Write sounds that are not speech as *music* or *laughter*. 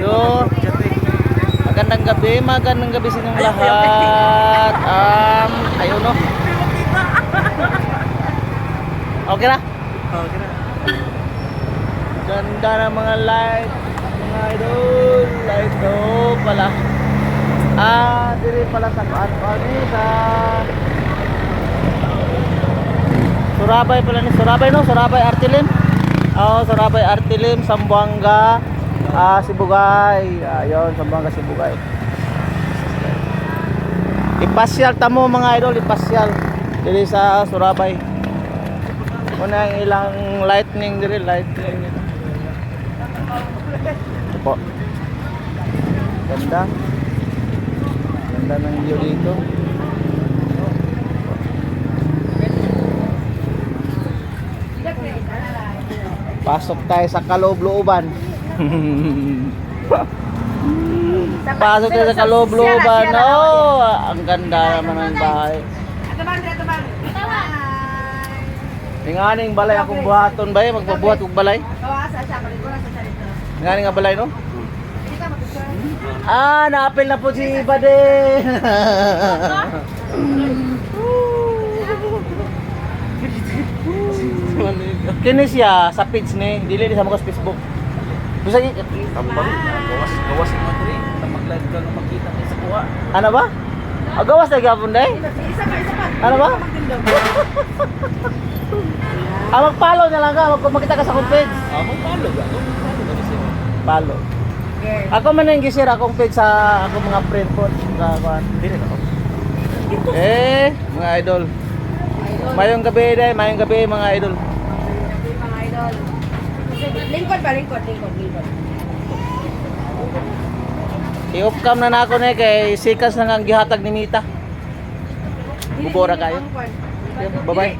Yo. Magandang gabi, magandang gabi sa inyong lahat. Um, ayun no. Okay na? Okay na. Ganda ng mga light, mga idol. Light do pala. Ah, diri pala sa kuan kuan ni sa Surabay pala ni Surabay no, Surabay Artilim. Oh, Surabay Artilim, Sambuanga, ah Sibugay. Ayun, Sambuanga Sibugay. Ipasyal tamo mga idol, ipasyal diri sa Surabay. Muna ang ilang lightning diri, lightning. Po. Ganda. Ganda ng view dito. Pasok tayo sa kaloob-looban. *laughs* Pasok sa kaloob-looban. Oh, ang ganda naman ng bahay. Tinganing balay akong buhaton ba eh? Magpabuhat kong balay. Tinganing nga balay no? Ah, naapil na po si Bade. *laughs* Kini siya sa page ni, dili di sa mga Facebook. Bisa Tambang. Gawas, gawas ko rin. Na mag-live ka nga makita kayo sa kuha. ano ba? Agawas na gapon day? Ano ba? Ah, mag-follow na lang ka, mag makita ka sa akong page. Ah, magpalo ka. Ka. Follow. Ako man yung gisir akong page sa akong mga friend po sa kuan. Hindi na ako. Eh, mga idol. Mayong gabi day, mayong gabi mga idol. Lingkod ba? Lingkod, lingkod, lingkod. I-off cam na na ako na kay sikas na ang gihatag ni Mita. Bubora kayo. Bye-bye.